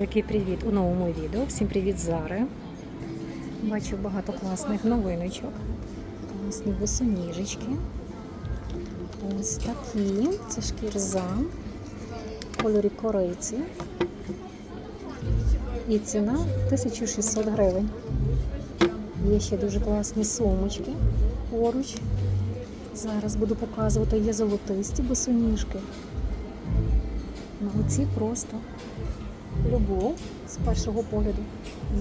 Який привіт у новому відео. Всім привіт Зари. Бачу багато класних новиночок. Ось босоніжечки. Ось такі. Це шкірза. Кольорі кориці. І ціна 1600 гривень. Є ще дуже класні сумочки поруч. Зараз буду показувати. Є золотисті босоніжки. Ну, оці просто любов з першого погляду.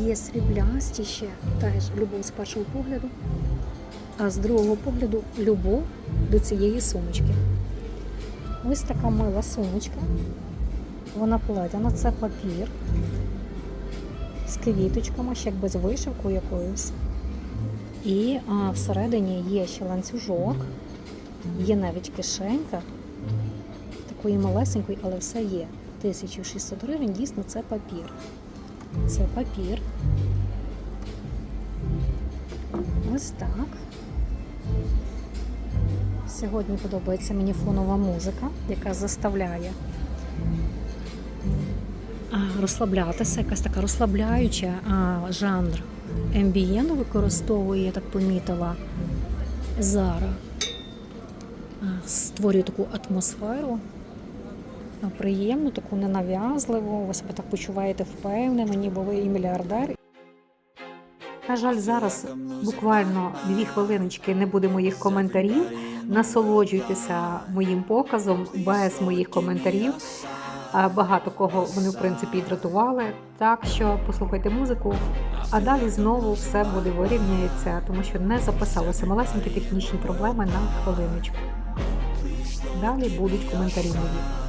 Є сріблясті ще теж любов з першого погляду, а з другого погляду любов до цієї сумочки. Ось така мила сумочка. Вона плетена, це папір з квіточками, ще якби з вишивкою якоюсь. І а, всередині є ще ланцюжок, є навіть кишенька, такої малесенької, але все є. 1600 гривень, дійсно, це папір. Це папір. Ось так. Сьогодні подобається мені фонова музика, яка заставляє розслаблятися, якась така розслабляюча а, жанр ембієнту використовує, я так помітила, Зара. Створює таку атмосферу приємну, таку ненав'язливу, ви себе так почуваєте впевнено, ніби ви і мільярдер. На жаль, зараз буквально дві хвилиночки не буде моїх коментарів. Насолоджуйтеся моїм показом без моїх коментарів. Багато кого вони в принципі дратували. Так що послухайте музику, а далі знову все буде вирівняється, тому що не записалося малесенькі технічні проблеми на хвилиночку. Далі будуть коментарі мої.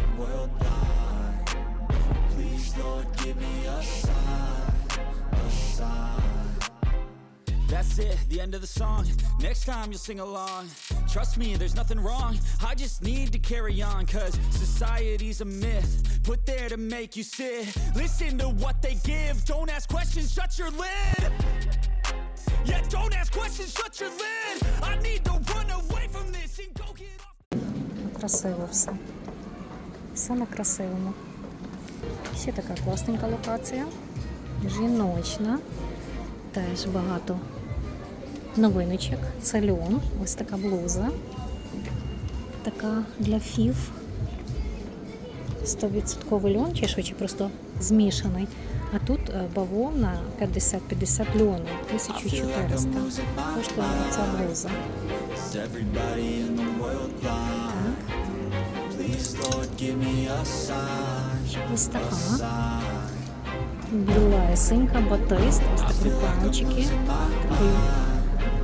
That's it, the end of the song. Next time you'll sing along. Trust me, there's nothing wrong. I just need to carry on, cause society's a myth. Put there to make you sit. Listen to what they give. Don't ask questions, shut your lid. Yeah, don't ask questions, shut your lid. I need to run away from this and go get off. Красиво все. Все на красивому. Ще така класненька локація. Жіночна. Теж багато новиночок. Це льон. Ось така блуза. Така для фів. 100% льон чи чи просто змішаний. А тут е, бавовна 50-50 льону, 1400. Коштує ця блуза. Ось така. sign. Білесенька, батист, ось такі пальчики, такою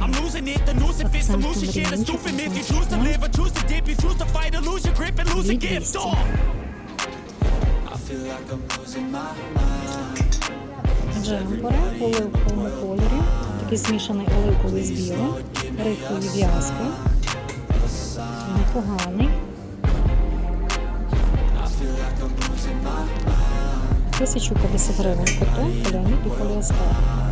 I'm losing it, the noose it fits the moose shit. A stupid myth. You choose to live or choose to dip. You choose to fight or lose your grip and lose a gift. Oh. I feel like I'm losing my mind. джемпери оливковому кольорі. Такий змішаний оливковий з білим. Рифові в'язки. Непоганий. 1050 гривень котон, поліамід і поліестер.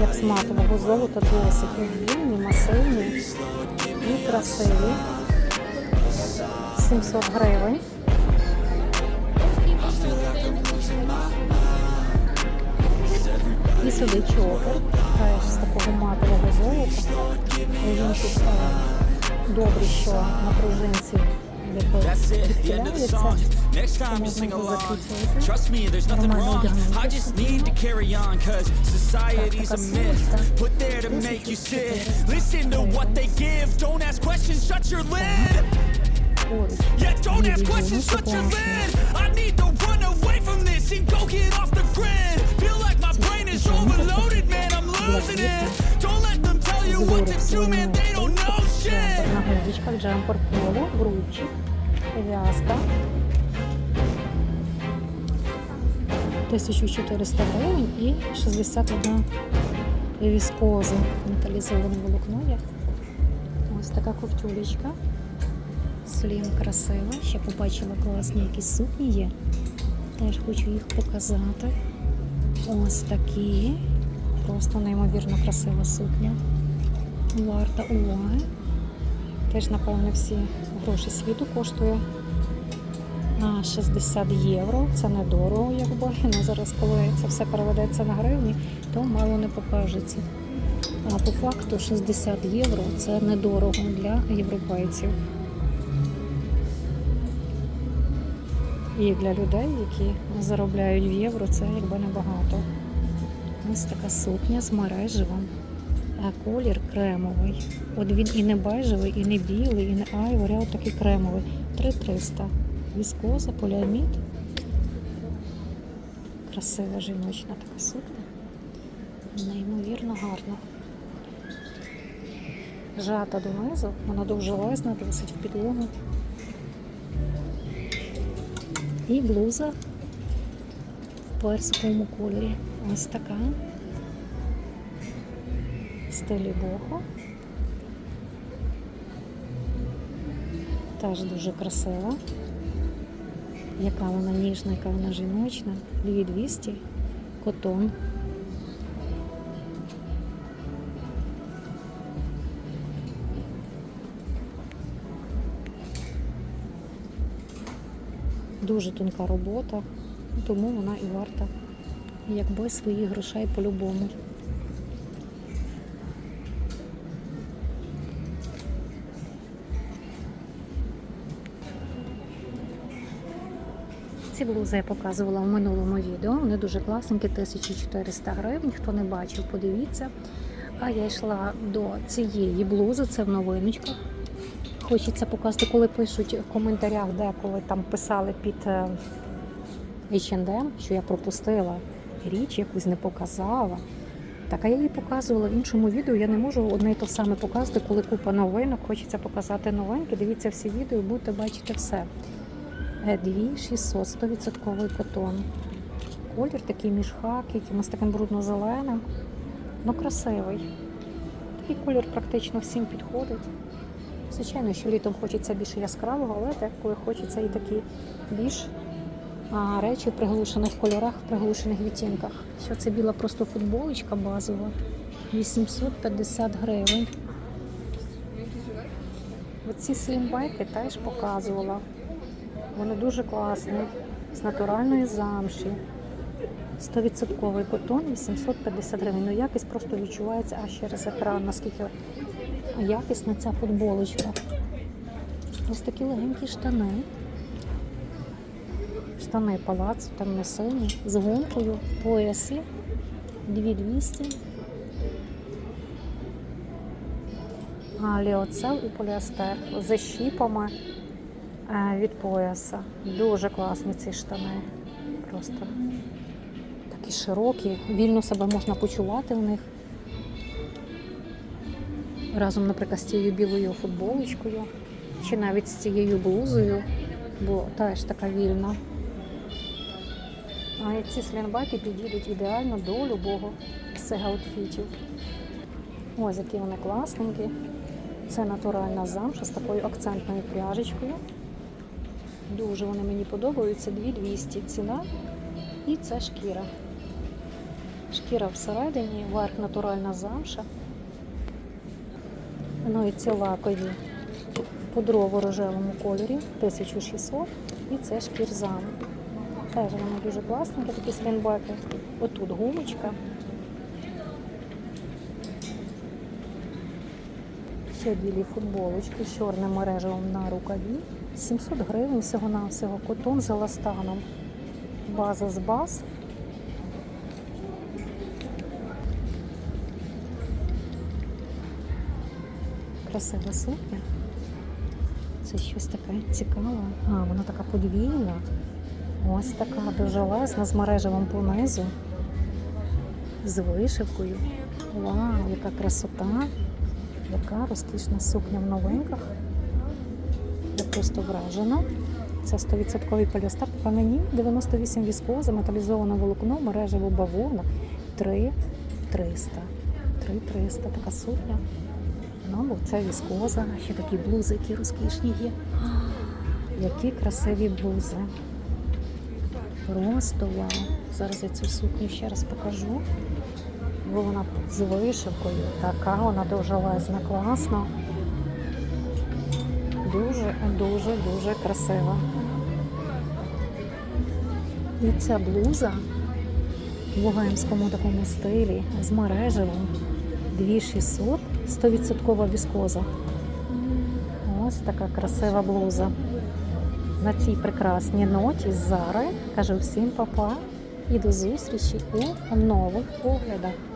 Як з матового золота досить об'ємні, масивні і красиві. 700 гривень. І сюди чокер, теж з такого матового золота. Він тут е, добре, що на пружинці відхиляється. Next time you Можна sing його along. закріпити. Trust me, there's nothing Нормально wrong. I одягнути. just need to carry on, cause society's a така myth. сумочка. Put there to make you sit. Listen to what they give. Don't ask questions, shut your lid. Поруч. Yeah, don't Є ask відео, questions, ну, shut your класно. lid. I need to run away from this and go get off the grid. Feel like my brain is overloaded, man. I'm losing it. Don't let them tell you what to do, man. They don't know shit. Джемпер на гудзичках, джемпер поло, грубчик, в'язка. 1400 гривень і 61 віскоза. Металізоване волокно є. Ось така ковтюлечка. Слім красива. Ще побачила класні якісь сукні є. Теж хочу їх показати. Ось такі. Просто неймовірно красива сукня. Варта уваги. Теж, напевно, всі гроші світу коштує на 60 євро. Це недорого, якби. Ну, зараз, коли це все переведеться на гривні, то мало не покажеться. А по факту 60 євро це недорого для європейців. І для людей, які заробляють в євро, це якби небагато. Ось така сукня з мереживом. А колір кремовий. От він і не бежевий, і не білий, і не айворі, а от такий кремовий. 3300. Віскоза, поліамід. Красива жіночна така сукня. Неймовірно гарна. Жата донизу, вона дуже лезна, досить в підлогу. І блуза в персиковому кольорі. Ось така в стилі бохо. Теж дуже красива. Яка вона ніжна, яка вона жіночна. 2200, котон. Дуже тонка робота, тому вона і варта якби своїх грошей по-любому. Ці блузи я показувала в минулому відео. Вони дуже класненькі, 1400 гривень. Хто не бачив, подивіться. А я йшла до цієї блузи, це в новиночках. Хочеться показати, коли пишуть в коментарях, деколи там писали під H&M, що я пропустила річ, якусь не показала. Так, а я її показувала в іншому відео. Я не можу одне і те саме показувати, коли купа новинок. Хочеться показати новинки. Дивіться всі відео будете бачити все. Е, 2600, 100% котон. Колір такий між хак, якимось таким брудно-зеленим. Ну, красивий. Такий колір практично всім підходить. Звичайно, що літом хочеться більше яскравого, але деколи хочеться і такі більш а, речі в приглушених кольорах, в приглушених відтінках. Що це біла просто футболочка базова. 850 гривень. Оці слімбайки теж показувала. Вони дуже класні, з натуральної замші. 100% котон 850 гривень. Ну якість просто відчувається аж через екран, наскільки якісна ця футболочка. Ось такі легенькі штани. Штани палац, темно-сині, з гумкою, пояси 2200. А, Ліоцел і поліестер з щіпами від пояса. Дуже класні ці штани. Просто такі широкі, вільно себе можна почувати в них. Разом, наприклад, з цією білою футболочкою, чи навіть з цією блузою, бо теж така вільна. А ці слінбаки підійдуть ідеально до любого з цих аутфітів. Ось які вони класненькі. Це натуральна замша з такою акцентною пряжечкою. Дуже вони мені подобаються. 2200 ціна. І це шкіра. Шкіра всередині, верх натуральна замша. Ну і ці лакові в пудрово-рожевому кольорі 1600 і це шкірзам. Теж вони дуже класненькі, такі слінбеки. Отут гумочка. Ще білі футболочки з чорним мережевим на рукаві. 700 гривень всього-навсього. Котон з еластаном. База з баз. Красива сукня. Це щось таке цікаве. А, вона така подвійна. Ось така довжелезна з мережевим понизу. З вишивкою. Вау, яка красота! Яка розкішна сукня в новинках. Просто вражена. Це 100% поліестер по мені 98 віскоза, металізоване волокно, мережево бавовна 3 300. 3 300 така сукня. Ну, це віскоза, ще такі блузи, які розкішні є. Які красиві блузи. Просто вау. Зараз я цю сукню ще раз покажу. Бо вона з вишивкою, така вона довжелезна, класна. Дуже, дуже, дуже красива. І ця блуза в богемському такому стилі з мережевим 2600, 100% віскоза. Ось така красива блуза. На цій прекрасній ноті з Зари кажу всім папа і до зустрічі у нових оглядах.